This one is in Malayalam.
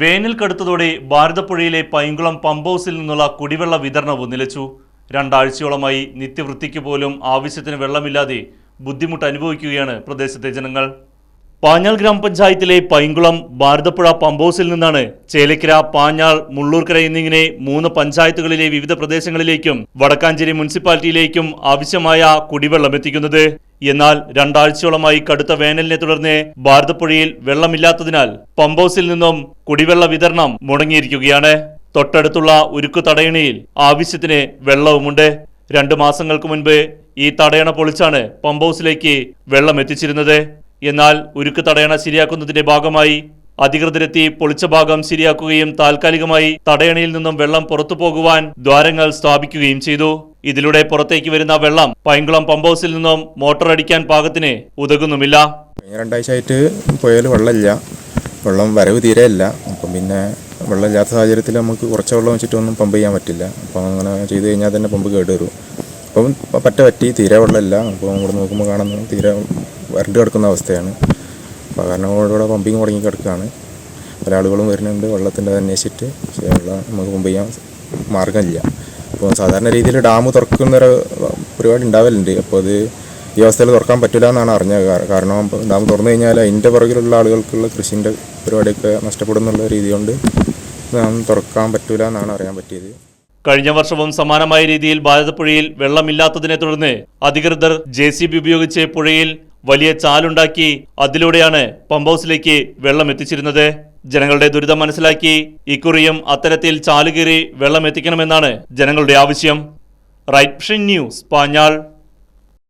വേനൽ കടുത്തതോടെ ഭാരതപ്പുഴയിലെ പൈങ്കുളം പമ്പ് നിന്നുള്ള കുടിവെള്ള വിതരണവും നിലച്ചു. രണ്ടാഴ്ചയോളമായി നിത്യവൃത്തിക്ക് പോലും ആവശ്യത്തിന് വെള്ളമില്ലാതെ ബുദ്ധിമുട്ട് അനുഭവിക്കുകയാണ് പ്രദേശത്തെ ജനങ്ങൾ. പാഞ്ഞാൾ ഗ്രാമപഞ്ചായത്തിലെ പൈങ്കുളം ഭാരതപ്പുഴ പമ്പോസിൽ നിന്നാണ് ചേലക്കര പാഞ്ഞാൾ മുള്ളൂർക്കര എന്നിങ്ങനെ മൂന്ന് പഞ്ചായത്തുകളിലെ വിവിധ പ്രദേശങ്ങളിലേക്കും വടക്കാഞ്ചേരി മുനിസിപ്പാലിറ്റിയിലേക്കും ആവശ്യമായ കുടിവെള്ളം എത്തിക്കുന്നത്. എന്നാൽ രണ്ടാഴ്ചയോളമായി കടുത്ത വേനലിനെ തുടർന്ന് ഭാരതപ്പുഴയിൽ വെള്ളമില്ലാത്തതിനാൽ പമ്പോസിൽ നിന്നും കുടിവെള്ള വിതരണം മുടങ്ങിയിരിക്കുകയാണ്. തൊട്ടടുത്തുള്ള ഉരുക്കു തടയണയിൽ ആവശ്യത്തിന് വെള്ളവുമുണ്ട്. രണ്ടു മാസങ്ങൾക്ക് മുൻപ് ഈ തടയണ പൊളിച്ചാണ് പമ്പ് ഹൗസിലേക്ക് വെള്ളം എത്തിച്ചിരുന്നത്. എന്നാൽ ഉരുക്ക് തടയണ ശരിയാക്കുന്നതിന്റെ ഭാഗമായി അധികൃതരെത്തി പൊളിച്ച ഭാഗം ശരിയാക്കുകയും താൽക്കാലികമായി തടയണയിൽ നിന്നും വെള്ളം പുറത്തു പോകുവാൻ ദ്വാരങ്ങൾ സ്ഥാപിക്കുകയും ചെയ്തു. ഇതിലൂടെ പുറത്തേക്ക് വരുന്ന വെള്ളം പൈങ്കുളം പമ്പ് ഹൗസിൽ നിന്നും മോട്ടോർ അടിക്കാൻ പാകത്തിന് ഉതകുന്നുമില്ല. രണ്ടാഴ്ചയായിട്ട് പുഴയിൽ വെള്ളമില്ല. വെള്ളം വരവ് തീരെ ഇല്ല. അപ്പം പിന്നെ വെള്ളമില്ലാത്ത സാഹചര്യത്തിൽ നമുക്ക് കുറച്ച് വെള്ളം വെച്ചിട്ടൊന്നും പമ്പ് ചെയ്യാൻ പറ്റില്ല. അപ്പം അങ്ങനെ ചെയ്ത് കഴിഞ്ഞാൽ തന്നെ പമ്പ് കേട് വരും അപ്പം പറ്റ പറ്റി തീരെ വെള്ളമില്ല. അപ്പോൾ ഇവിടെ നോക്കുമ്പോൾ കാണുന്നത് തീരെ വരണ്ട് കിടക്കുന്ന അവസ്ഥയാണ്. അപ്പോൾ കാരണം ഇവിടെ പമ്പിങ് മുടങ്ങി കിടക്കുകയാണ്. പല ആളുകളും വരുന്നുണ്ട് വെള്ളത്തിന്റെ അന്വേഷിച്ചിട്ട്. പക്ഷേ വെള്ളം നമുക്ക് പമ്പ് ചെയ്യാൻ മാർഗമില്ല. അപ്പോൾ സാധാരണ രീതിയിൽ ഡാം തുറക്കുന്നൊരു പരിപാടി ഉണ്ടാവലുണ്ട്. അപ്പോൾ അത് ഈ അവസ്ഥയിൽ തുറക്കാൻ പറ്റില്ല എന്നാണ് അറിഞ്ഞത്. കാരണം ഡാം തുറന്നു കഴിഞ്ഞാൽ അതിന്റെ പുറകിലുള്ള ആളുകൾക്കുള്ള കൃഷിന്റെ പരിപാടിയൊക്കെ നഷ്ടപ്പെടുന്നുള്ള രീതി കൊണ്ട് ഡാം തുറക്കാൻ പറ്റില്ല എന്നാണ് അറിയാൻ പറ്റിയത്. കഴിഞ്ഞ വർഷവും സമാനമായ രീതിയിൽ ഭാരതപ്പുഴയിൽ വെള്ളമില്ലാത്തതിനെ തുടർന്ന് അധികൃതർ ജെ സി ബി ഉപയോഗിച്ച് പുഴയിൽ വലിയ ചാലുണ്ടാക്കി അതിലൂടെയാണ് പമ്പ് ഹൗസിലേക്ക് വെള്ളം എത്തിച്ചിരുന്നത്. ജനങ്ങളുടെ ദുരിതം മനസ്സിലാക്കി ഇക്കുറിയും അത്തരത്തിൽ ചാലുകീറി വെള്ളം എത്തിക്കണമെന്നാണ് ജനങ്ങളുടെ ആവശ്യം. Right news Panjal.